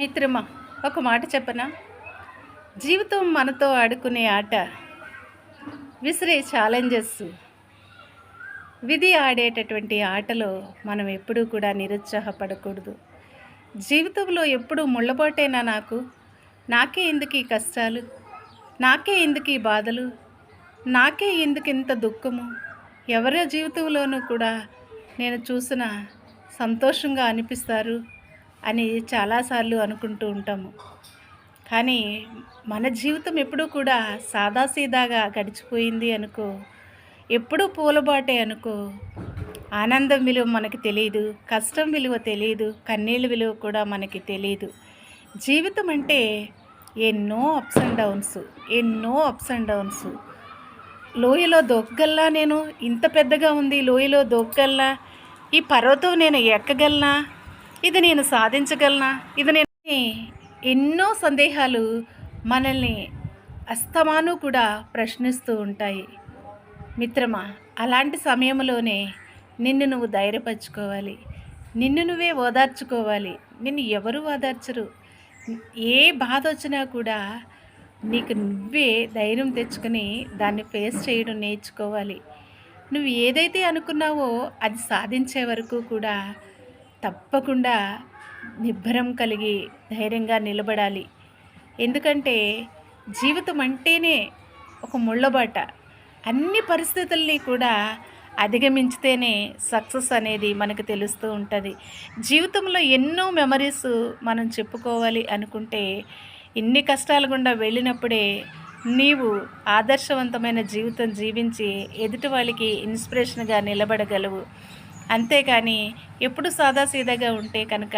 మిత్రమా ఒక మాట చెప్పనా? జీవితం మనతో ఆడుకునే ఆట విసిరే ఛాలెంజెస్ విధి ఆడేటటువంటి ఆటలో మనం ఎప్పుడూ కూడా నిరుత్సాహపడకూడదు. జీవితంలో ఎప్పుడు ముళ్ళబోటేనా నాకు? నాకే ఎందుకు ఈ కష్టాలు? నాకే ఎందుకు ఈ బాధలు? నాకే ఎందుకు ఇంత దుఃఖము? ఎవరి జీవితంలోనూ కూడా నేను చూసిన సంతోషంగా అనిపిస్తారు. అని చాలాసార్లు అనుకుంటూ ఉంటాము. కానీ మన జీవితం ఎప్పుడూ కూడా సాదాసీదాగా గడిచిపోయింది అనుకో ఎప్పుడూ పూలబాటే అనుకో ఆనందం విలువ మనకి తెలియదు కష్టం విలువ తెలియదు కన్నీళ్ళ విలువ కూడా మనకి తెలియదు జీవితం అంటే ఎన్నో అప్స్ అండ్ డౌన్స్ ఎన్నో అప్స్ అండ్ డౌన్స్ లోయలో దొక్కగల్లా నేను ఇంత పెద్దగా ఉంది లోయలో దొక్కగల్లా ఈ పర్వతం నేను ఎక్కగలనా? ఇది నేను సాధించగలనా? ఇది నేను ఎన్నో సందేహాలు మనల్ని అస్తమాను కూడా ప్రశ్నిస్తూ ఉంటాయి. మిత్రమా అలాంటి సమయంలోనే నిన్ను నువ్వు ధైర్యపరచుకోవాలి. నిన్ను నువ్వే ఓదార్చుకోవాలి. నిన్ను ఎవరు ఓదార్చరు? ఏ బాధ వచ్చినా కూడా నీకు నువ్వే ధైర్యం తెచ్చుకొని దాన్ని ఫేస్ చేయడం నేర్చుకోవాలి. నువ్వు ఏదైతే అనుకున్నావో అది సాధించే వరకు కూడా తప్పకుండా నిబ్బరం కలిగి ధైర్యంగా నిలబడాలి. ఎందుకంటే జీవితం అంటేనే ఒక ముళ్ళబాట. అన్ని పరిస్థితుల్ని కూడా అధిగమించితేనే సక్సెస్ అనేది మనకు తెలుస్తూ ఉంటుంది. జీవితంలో ఎన్నో మెమరీస్ మనం చెప్పుకోవాలి అనుకుంటే ఇన్ని కష్టాల గుండా వెళ్ళినప్పుడే నీవు ఆదర్శవంతమైన జీవితం జీవించి ఎదుటి వాళ్ళకి ఇన్స్పిరేషన్గా నిలబడగలవు. అంతేకాని ఎప్పుడు సాదాసీదాగా ఉంటే కనుక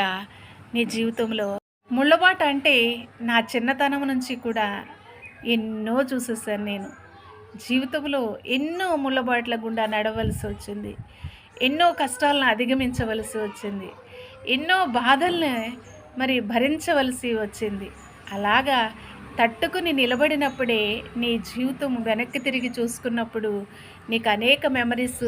నీ జీవితంలో ముళ్ళబాట అంటే నా చిన్నతనం నుంచి కూడా ఎన్నో చూసేసాను నేను. జీవితంలో ఎన్నో ముళ్ళబాట్ల గుండా నడవలసి వచ్చింది. ఎన్నో కష్టాలను అధిగమించవలసి వచ్చింది. ఎన్నో బాధల్ని మరి భరించవలసి వచ్చింది. అలాగా తట్టుకుని నిలబడినప్పుడే నీ జీవితం వెనక్కి తిరిగి చూసుకున్నప్పుడు నీకు అనేక మెమరీస్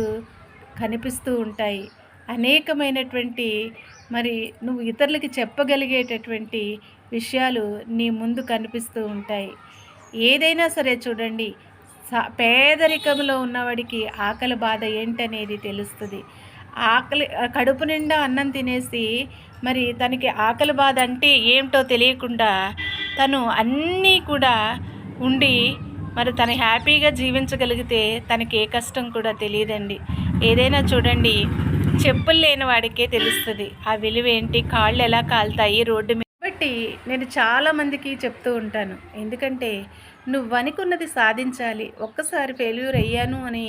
కనిపిస్తూ ఉంటాయి. అనేకమైనటువంటి మరి నువ్వు ఇతరులకి చెప్పగలిగేటటువంటి విషయాలు నీ ముందు కనిపిస్తూ ఉంటాయి. ఏదైనా సరే చూడండి సా- పేదరికంలో ఉన్నవాడికి ఆకలి బాధ ఏంటనేది తెలుస్తుంది. ఆకలి కడుపు నిండా అన్నం తినేసి మరి తనకి ఆకలి బాధ అంటే ఏమిటో తెలియకుండా తను అన్నీ కూడా ఉండి మరి తను హ్యాపీగా జీవించగలిగితే తనకి ఏ కష్టం కూడా తెలియదండి. ఏదైనా చూడండి చెప్పులు లేని వాడికే తెలుస్తుంది. ఆ విలువ ఏంటి? కాళ్ళు ఎలా కాలుతాయి? రోడ్డు మీద కాబట్టి నేను చాలామందికి చెప్తూ ఉంటాను. ఎందుకంటే నువ్వు అనుకున్నది సాధించాలి. ఒక్కసారి ఫెయిల్యూర్ అయ్యాను అని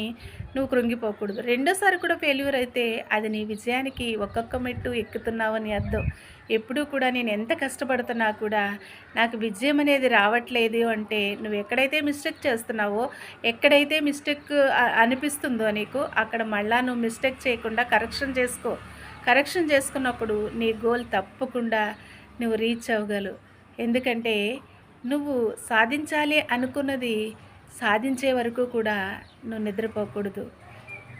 నువ్వు కృంగిపోకూడదు. రెండోసారి కూడా ఫెయిల్యూర్ అయితే అది నీ విజయానికి ఒక్కొక్క మెట్టు ఎక్కుతున్నావని అర్థం. ఎప్పుడూ కూడా నేను ఎంత కష్టపడుతున్నా కూడా నాకు విజయం అనేది రావట్లేదు అంటే నువ్వు ఎక్కడైతే మిస్టేక్ చేస్తున్నావో ఎక్కడైతే మిస్టేక్ అనిపిస్తుందో నీకు అక్కడ మళ్ళా నువ్వు మిస్టేక్ చేయకుండా కరెక్షన్ చేసుకో. కరెక్షన్ చేసుకున్నప్పుడు నీ గోల్ తప్పకుండా నువ్వు రీచ్ అవ్వగలవు. ఎందుకంటే నువ్వు సాధించాలి అనుకున్నది సాధించే వరకు కూడా నువ్వు నిద్రపోకూడదు.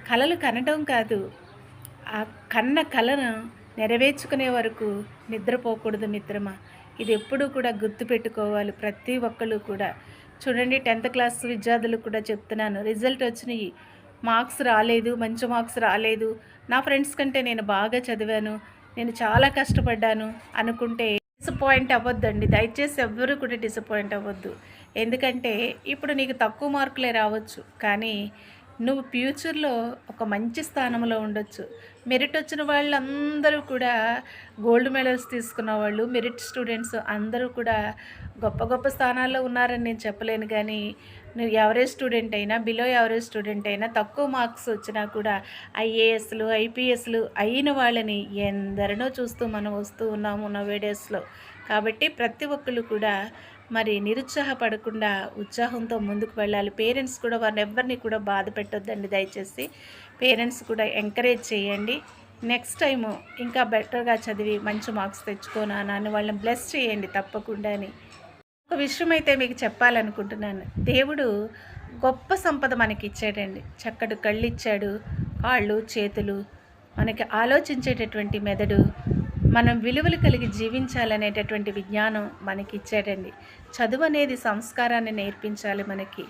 కళలు కనడం కాదు. ఆ కన్న కలను నెరవేర్చుకునే వరకు నిద్రపోకూడదు మిత్రమా. ఇది ఎప్పుడూ కూడా గుర్తుపెట్టుకోవాలి ప్రతి ఒక్కళ్ళు కూడా. చూడండి టెన్త్ క్లాస్ విద్యార్థులకు కూడా చెప్తున్నాను. రిజల్ట్ వచ్చినాయి. మార్క్స్ రాలేదు. మంచి మార్క్స్ రాలేదు. నా ఫ్రెండ్స్ కంటే నేను బాగా చదివాను. నేను చాలా కష్టపడ్డాను అనుకుంటే డిసప్పాయింట్ అవ్వద్దండి. దయచేసి ఎవ్వరూ కూడా డిసప్పాయింట్ అవ్వద్దు. ఎందుకంటే ఇప్పుడు నీకు తక్కువ మార్కులే రావచ్చు. కానీ నువ్వు ఫ్యూచర్లో ఒక మంచి స్థానంలో ఉండొచ్చు. మెరిట్ వచ్చిన వాళ్ళందరూ కూడా గోల్డ్ మెడల్స్ తీసుకున్న వాళ్ళు మెరిట్ స్టూడెంట్స్ అందరూ కూడా గొప్ప గొప్ప స్థానాల్లో ఉన్నారని నేను చెప్పలేను కానీ నువ్వు యావరేజ్ స్టూడెంట్ అయినా బిలో యావరేజ్ స్టూడెంట్ అయినా తక్కువ మార్క్స్ వచ్చినా కూడా ఐఏఎస్లు ఐపీఎస్లు అయిన వాళ్ళని ఎందరినో చూస్తూ మనం వస్తూ ఉన్నాము నవ్వే డేస్లో. కాబట్టి ప్రతి ఒక్కళ్ళు కూడా మరి నిరుత్సాహపడకుండా ఉత్సాహంతో ముందుకు వెళ్ళాలి. పేరెంట్స్ కూడా వారిని ఎవరిని కూడా బాధ పెట్టొద్దండి దయచేసి. పేరెంట్స్ కూడా ఎంకరేజ్ చేయండి. నెక్స్ట్ టైము ఇంకా బెటర్గా చదివి మంచి మార్క్స్ తెచ్చుకోనా అని వాళ్ళని బ్లెస్ చేయండి తప్పకుండా అని. ఒక విషయం అయితే మీకు చెప్పాలనుకుంటున్నాను. దేవుడు గొప్ప సంపద మనకి ఇచ్చాడండి చక్కటి కళ్ళు ఇచ్చాడు కాళ్ళు చేతులు. మనకి ఆలోచించేటటువంటి మెదడు మనం విలువలు కలిగి జీవించాలనేటటువంటి విజ్ఞానం మనకి ఇచ్చాడండి చదువు అనేది సంస్కారాన్ని నేర్పించాలి మనకి.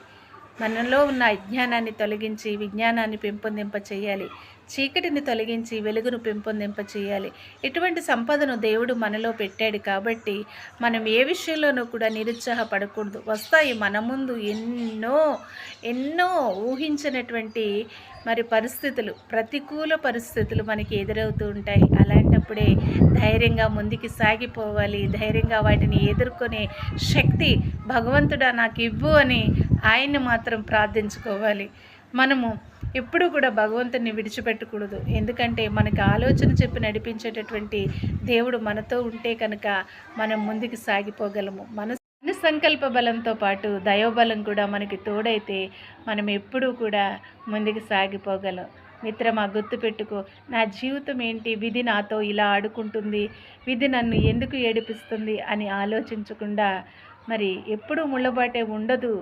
మనలో ఉన్న అజ్ఞానాన్ని తొలగించి విజ్ఞానాన్ని పెంపొందింప చేయాలి. చీకటిని తొలగించి వెలుగును పెంపొందింప చేయాలి. ఇటువంటి సంపదను దేవుడు మనలో పెట్టాడు కాబట్టి మనం ఏ విషయంలోనూ కూడా నిరుత్సాహపడకూడదు. వస్తాయి మన ముందు ఎన్నో ఎన్నో ఊహించినటువంటి మరి పరిస్థితులు ప్రతికూల పరిస్థితులు మనకి ఎదురవుతూ ఉంటాయి. అలాంటప్పుడే ధైర్యంగా ముందుకు సాగిపోవాలి. ధైర్యంగా వాటిని ఎదుర్కొనే శక్తి భగవంతుడా నాకు ఇవ్వు అని ఆయన్ని మాత్రం ప్రార్థించుకోవాలి. మనము ఎప్పుడూ కూడా భగవంతుని విడిచిపెట్టకూడదు. ఎందుకంటే మనకి ఆలోచన చెప్పి నడిపించేటటువంటి దేవుడు మనతో ఉంటే కనుక మనం ముందుకు సాగిపోగలము. మన సంకల్ప బలంతో పాటు దైవబలం కూడా మనకి తోడైతే మనం ఎప్పుడూ కూడా ముందుకు సాగిపోగలం. మిత్రమా గుర్తుపెట్టుకో నా జీవితం ఏంటి? విధి నాతో ఇలా ఆడుకుంటుంది. విధి నన్ను ఎందుకు ఏడిపిస్తుంది అని ఆలోచించకుండా మరి ఎప్పుడూ ముళ్ళబాటే ఉండదు.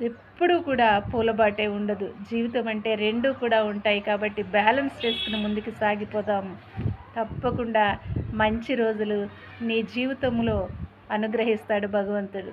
ఎప్పుడూ కూడా పూలబాటే ఉండదు. జీవితం అంటే రెండూ కూడా ఉంటాయి కాబట్టి బ్యాలెన్స్ చేసుకుని ముందుకు సాగిపోదాము తప్పకుండా మంచి రోజులు నీ జీవితంలో అనుగ్రహిస్తాడు భగవంతుడు.